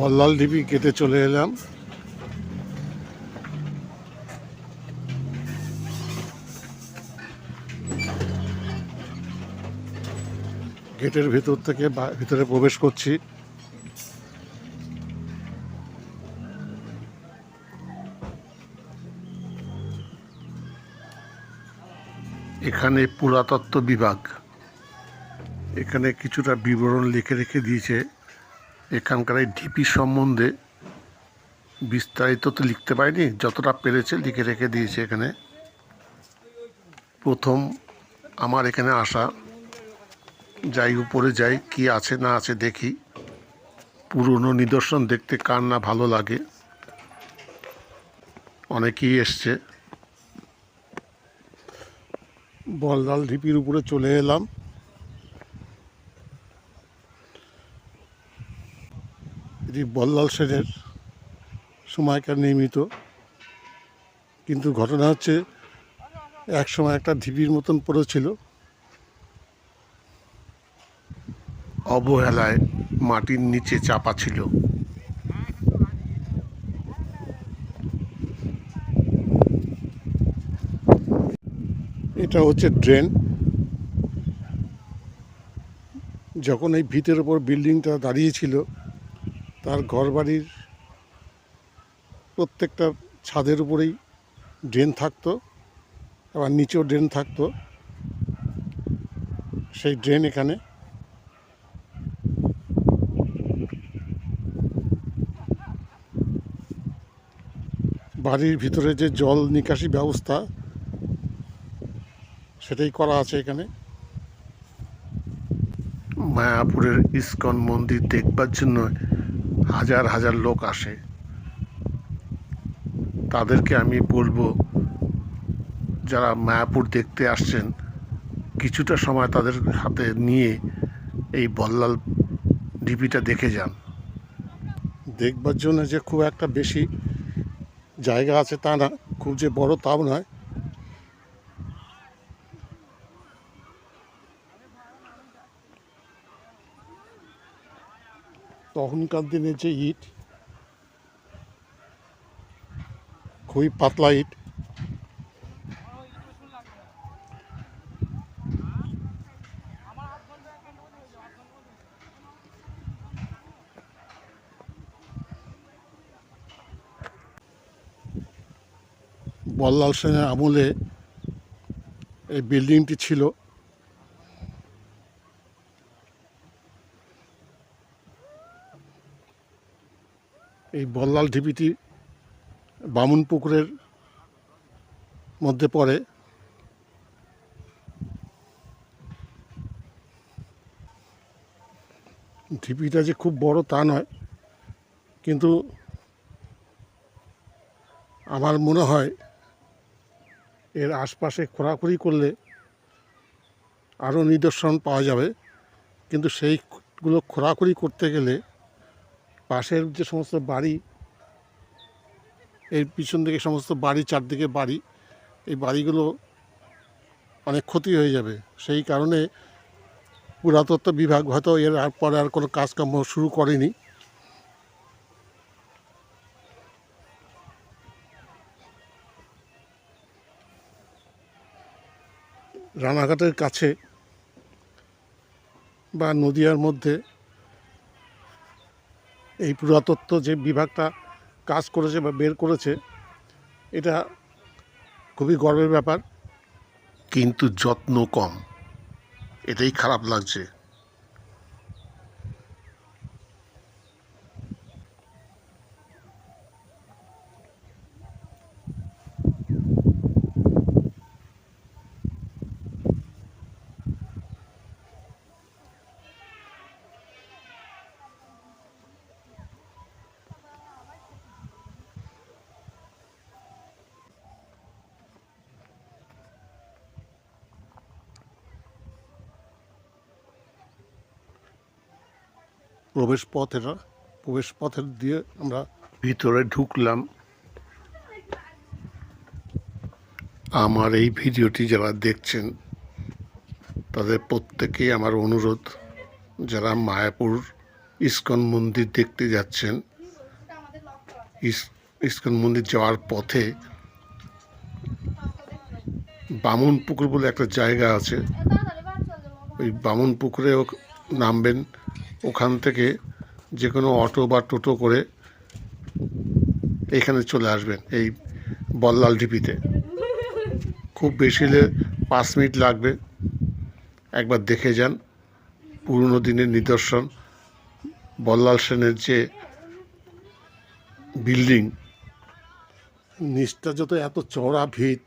বল্লাল ঢিপি কেটে চলে এলাম। গেটের ভেতর থেকে ভিতরে প্রবেশ করছি। এখানে পুরাতত্ত্ব বিভাগ। এখানে কিছুটা বিবরণ লিখে রেখে দিয়েছে। এখানকার এই ঢিপি সম্বন্ধে বিস্তারিত তো লিখতে পারিনি, যতটা পেরেছে লিখে রেখে দিয়েছে এখানে। প্রথম আমার এখানে আসা, যাই উপরে যাই, কি আছে না আছে দেখি। পুরনো নিদর্শন দেখতে কার না ভালো লাগে। অনেকেই এসছে। বলদাল ঢিপির উপরে চলে এলাম। এটি বল্লাল সেনের সময়কার নির্মিত। কিন্তু ঘটনা হচ্ছে, এক সময় একটা ঢিপির মতন পড়েছিল। অবহেলায় মাটির নিচে চাপা ছিল। এটা হচ্ছে ড্রেন। যখন এই ভিতের ওপর বিল্ডিংটা দাঁড়িয়েছিল তার ঘরবাড়ির প্রত্যেকটা ছাদের উপরেই ড্রেন থাকতো, আবার নিচেও ড্রেন থাকতো। সেই ড্রেন এখানে বাড়ির ভিতরে যে জল নিকাশি ব্যবস্থা, সেটাই করা আছে এখানে। মায়াপুরের ইস্কন মন্দির দেখবার জন্য হাজার হাজার লোক আসে। তাদেরকে আমি বলব, যারা মায়াপুর দেখতে আসছেন, কিছুটা সময় তাদের হাতে নিয়ে এই বল্লাল ডিপিটা দেখে যান। দেখবার জন্য যে খুব একটা বেশি জায়গা আছে তা না, খুব যে বড় তাও নয়। তখনকার দিনে যে ইট খুবই পাতলা ইট বল্লাল সেনের আমলে এই বিল্ডিংটি ছিল। বল্লাল ঢিপিটি বামুন পুকুরের মধ্যে পড়ে। ঢিপিটা যে খুব বড় তা নয়, কিন্তু আমার মনে হয় এর আশপাশে খোরাখুরি করলে আরও নিদর্শন পাওয়া যাবে। কিন্তু সেইগুলো খোরাখুরি করতে গেলে পাশের যে সমস্ত বাড়ি, এর পিছন দিকে সমস্ত বাড়ি, চারদিকে বাড়ি, এই বাড়িগুলো অনেক ক্ষতি হয়ে যাবে। সেই কারণে পুরাতত্ত্ব বিভাগ হয়তো এর আর পরে আর কোনো কাজকর্ম শুরু করেনি। রানাঘাটের কাছে বা নদিয়ার মধ্যে এই পুরাতত্ত্ব যে বিভাগটা কাজ করেছে বা বের করেছে, এটা খুবই গর্বের ব্যাপার। কিন্তু যত্ন কম। এটাই খারাপ লাগছে। প্রবেশ পথ এটা প্রবেশ পথের দিয়ে আমরা ভিতরে ঢুকলাম। আমার এই ভিডিওটি যারা দেখছেন, তাদের প্রত্যেকেই আমার অনুরোধ, যারা মায়াপুর ইস্কন মন্দির দেখতে যাচ্ছেন, ইস- ইস্কন মন্দির যাওয়ার পথে বামন পুকুর বলে একটা জায়গা আছে। ওই বামন পুকুরেও নামবেন। ওখান থেকে যে কোনো অটো বা টোটো করে এখানে চলে আসবেন এই বল্লাল ঢিপিতে। খুব বেশি হলে পাঁচ মিনিট লাগবে। একবার দেখে যান। পুরনো দিনের নিদর্শন। বল্লাল সেনের যে বিল্ডিং, নিচটা যত এত চড়া ভিত,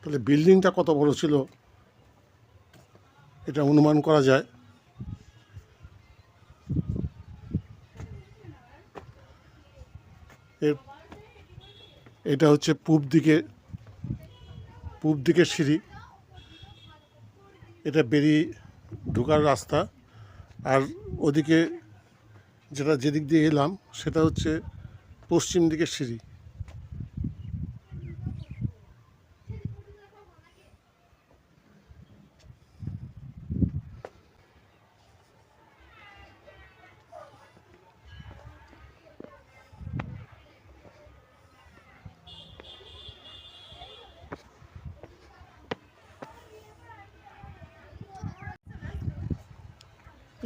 তাহলে বিল্ডিংটা কত বড় ছিল এটা অনুমান করা যায়। এর এটা হচ্ছে পূব দিকে, পূব দিকের সিঁড়ি। এটা বেরিয়ে ঢোকার রাস্তা। আর ওদিকে যেটা যেদিক দিয়ে এলাম, সেটা হচ্ছে পশ্চিম দিকের সিঁড়ি।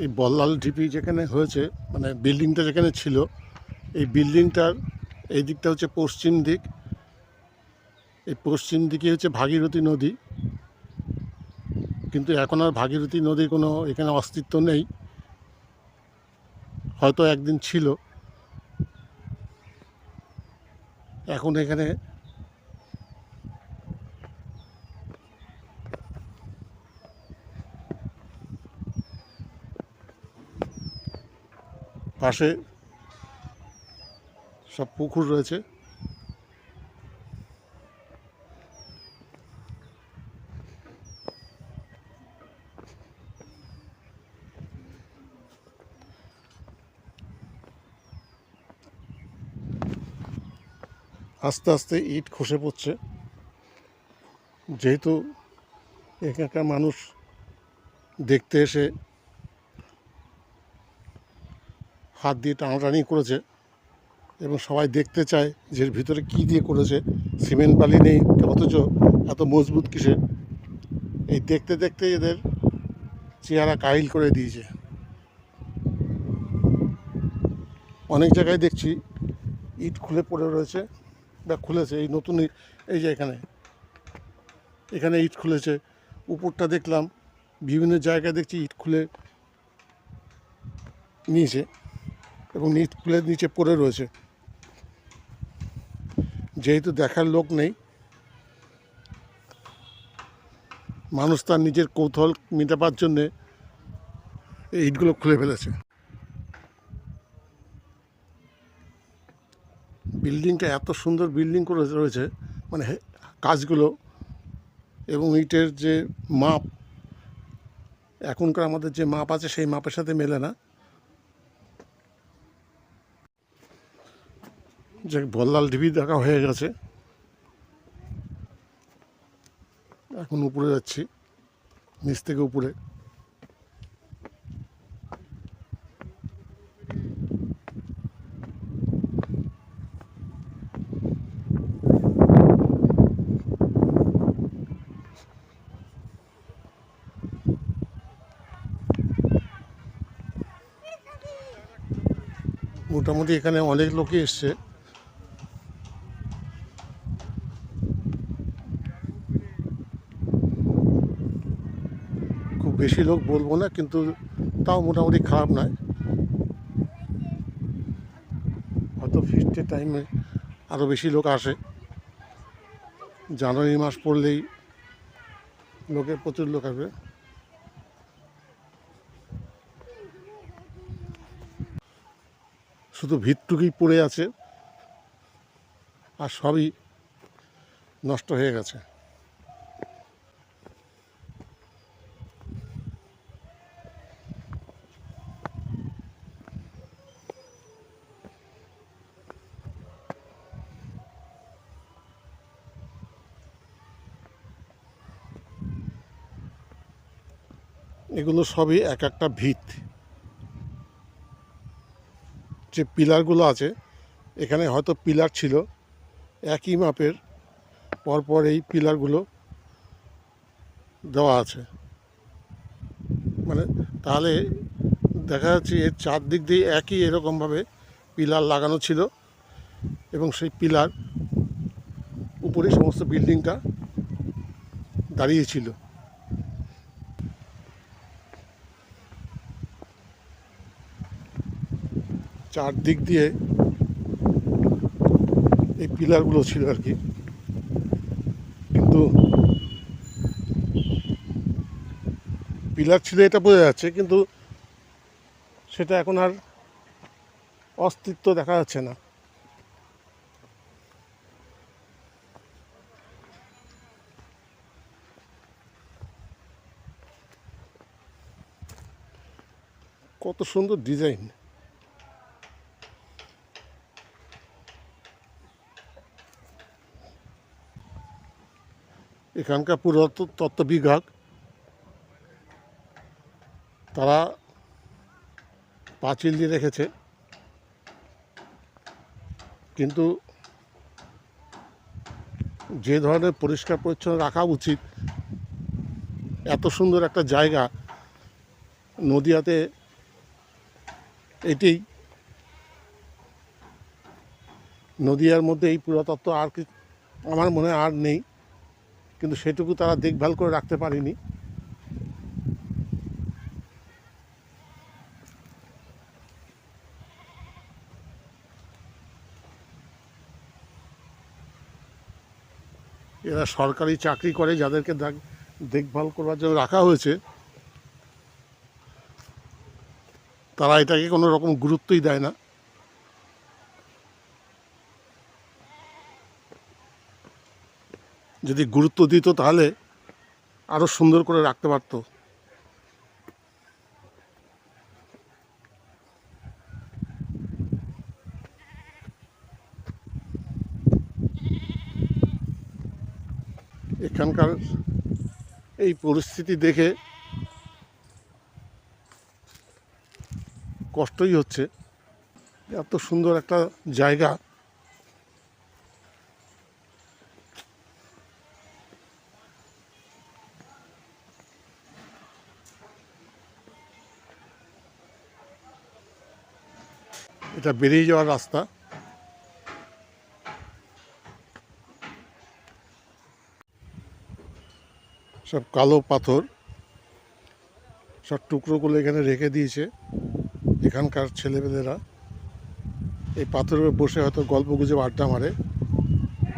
এই বল্লাল ঢিপি যেখানে হয়েছে মানে বিল্ডিংটা যেখানে ছিল, এই বিল্ডিংটার এই দিকটা হচ্ছে পশ্চিম দিক। এই পশ্চিম দিকে হচ্ছে ভাগীরথী নদী। কিন্তু এখন আর ভাগীরথী নদীর কোনো এখানে অস্তিত্ব নেই। হয়তো একদিন ছিল। এখন এখানে পাশে সব পুকুর রয়েছে। আস্তে আস্তে ইট খসে পড়ছে। যেহেতু এখানকার মানুষ দেখতে এসে হাত দিয়ে টানাটানি করেছে এবং সবাই দেখতে চায় যে ভিতরে কী দিয়ে করেছে। সিমেন্ট বালি নেই অথচ এত মজবুত কিসে? এই দেখতে দেখতে এদের চেহারা কাহিল করে দিয়েছে। অনেক জায়গায় দেখছি ইট খুলে পড়ে রয়েছে বা খুলেছে, এই নতুন এই যে এখানে। এখানে ইট খুলেছে। উপরটা দেখলাম, বিভিন্ন জায়গায় দেখছি ইট খুলে নিয়েছে। এবং খুলে নিচে পড়ে রয়েছে। যেহেতু দেখার লোক নেই, মানুষ তার নিজের কৌতূহল মেটাবার জন্যে এই ইটগুলো খুলে ফেলেছে। বিল্ডিংটা এত সুন্দর বিল্ডিং করে রয়েছে মানে কাজগুলো এবং ইটের যে মাপ, এখনকার আমাদের যে মাপ আছে সেই মাপের সাথে মেলে না। যে বল্লাল ঢিবি দেখা হয়ে গেছে। এখন উপরে যাচ্ছি, নিচ থেকে উপরে। মোটামুটি এখানে অনেক লোকই এসছে খুব বেশি লোক বলব না, কিন্তু তাও মোটামুটি খারাপ নয়। হয়তো ফিস্টের টাইমে আরও বেশি লোক আসে। জানুয়ারি মাস পড়লেই লোকের প্রচুর লোক আসবে। শুধু ভিতটুকুই পড়ে আছে, আর সবই নষ্ট হয়ে গেছে। এগুলো সবই এক একটা ভিত। যে পিলারগুলো আছে, এখানে হয়তো পিলার ছিল, একই মাপের, পরপর এই পিলারগুলো দেওয়া আছে। মানে তাহলে দেখা যাচ্ছে এর চারদিক দিয়ে একই এরকমভাবে পিলার লাগানো ছিল এবং সেই পিলার উপরে সমস্ত বিল্ডিংটা দাঁড়িয়েছিল চারদিক দিয়ে এই পিলারগুলো ছিল আর কি। কিন্তু পিলার ছিল এটা বোঝা যাচ্ছে, কিন্তু সেটা এখন আর অস্তিত্ব দেখা যাচ্ছে না। কত সুন্দর ডিজাইন। এখানকার পুরাতত্ত্ব তত্ত্ব বিভাগ তারা পাঁচিল দিয়ে রেখেছে। কিন্তু যে ধরনের পরিষ্কার পরিচ্ছন্ন রাখা উচিত, এত সুন্দর একটা জায়গা নদিয়াতে এটি নদিয়ার মধ্যে এই পুরাতত্ত্ব আর কি আমার মনে আর নেই। কিন্তু সেটুকু তারা দেখভাল করে রাখতে পারেনি। এরা সরকারি চাকরি করে, যাদেরকে দেখ- দেখভাল করবার জন্য রাখা হয়েছে। তারা এটাকে কোনো রকম গুরুত্বই দেয় না। যদি গুরুত্ব দিত তাহলে আরও সুন্দর করে রাখতে পারতো। এখানকার এই পরিস্থিতি দেখে কষ্টই হচ্ছে। এত সুন্দর একটা জায়গা এটা বেরিয়ে যাওয়ার রাস্তা। সব কালো পাথর, সব টুকরোগুলো এখানে রেখে দিয়েছে এখানকার ছেলেমেয়েরা। এই পাথরের বসে হয়তো গল্প গুজব আড্ডা মারে।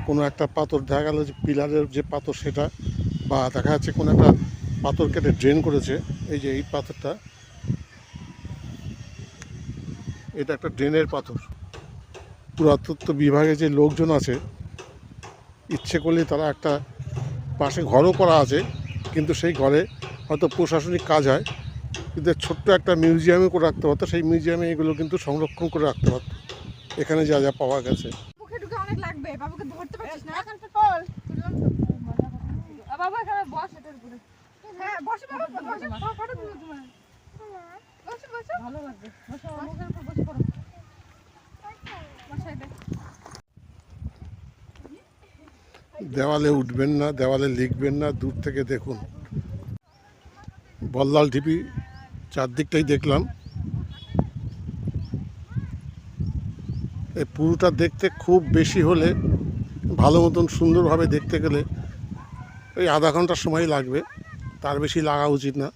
কোনো একটা পাথর দেখা গেল যে পিলারের যে পাথর সেটা, বা দেখা যাচ্ছে কোনো একটা পাথর কেটে ড্রেন করেছে। এই যে এই পাথরটা এটা একটা ড্রেনের পাথর। পুরাতত্ত্ব বিভাগে যে লোকজন আছে ইচ্ছে করলে তারা একটা পাশে ঘরও করা আছে কিন্তু সেই ঘরে হয়তো প্রশাসনিক কাজ হয় কিন্তু ছোট্ট একটা মিউজিয়ামে করে রাখতে পারতো সেই মিউজিয়ামে এগুলো কিন্তু সংরক্ষণ করে রাখতে পারতো। এখানে যা যা পাওয়া গেছে। বাবা এখানে বস এটার উপরে। হ্যাঁ বসে বাবা বসে ফটো তুলো তোমার। বসে বসে ভালো লাগবে বসে মুখের উপর বসে পড়ো। দেওয়ালে উঠবেন না দেওয়ালে লিখবেন না দূর থেকে দেখুন। বল্লাল ঢিপি চারদিকটাই দেখলাম। এই পুরোটা দেখতে খুব বেশি হলে ভালো মতন সুন্দরভাবে দেখতে গেলে ওই আধা ঘণ্টার সময় লাগবে। তার বেশি লাগা উচিত না।